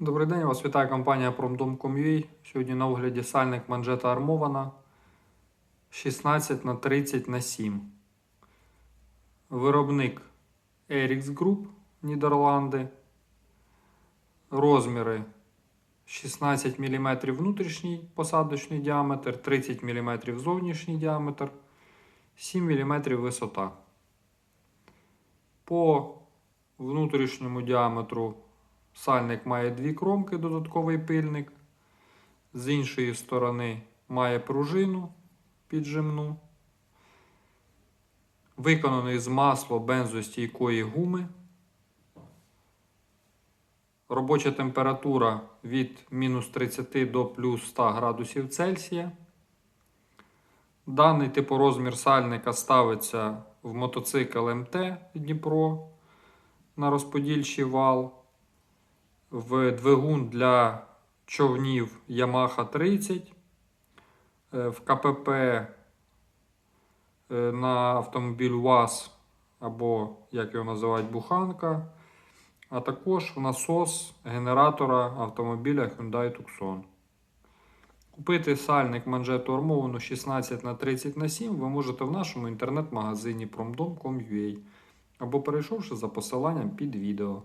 Добрий день, вас вітає компанія Promdom.com.ua. Сьогодні на огляді сальник манжета армована 16 на 30 на 7. Виробник Erix Group Нідерланди. Розміри 16 мм внутрішній посадочний діаметр, 30 мм зовнішній діаметр, 7 мм висота. По внутрішньому діаметру Сальник має дві кромки, додатковий пильник. З іншої сторони має пружину піджимну. Виконаний з масло бензостійкої гуми. Робоча температура від мінус 30 до плюс 100 градусів Цельсія. Даний типорозмір сальника ставиться в мотоцикл МТ Дніпро на розподільчий вал в двигун для човнів Yamaha 30, е, в КПП е, на автомобіль УАЗ або, як його називають, буханка, а також в насос генератора автомобіля Hyundai Tucson. Купити сальник манжету армовану 16 на 30 на 7 ви можете в нашому інтернет-магазині promdom.com.ua або перейшовши за посиланням під відео.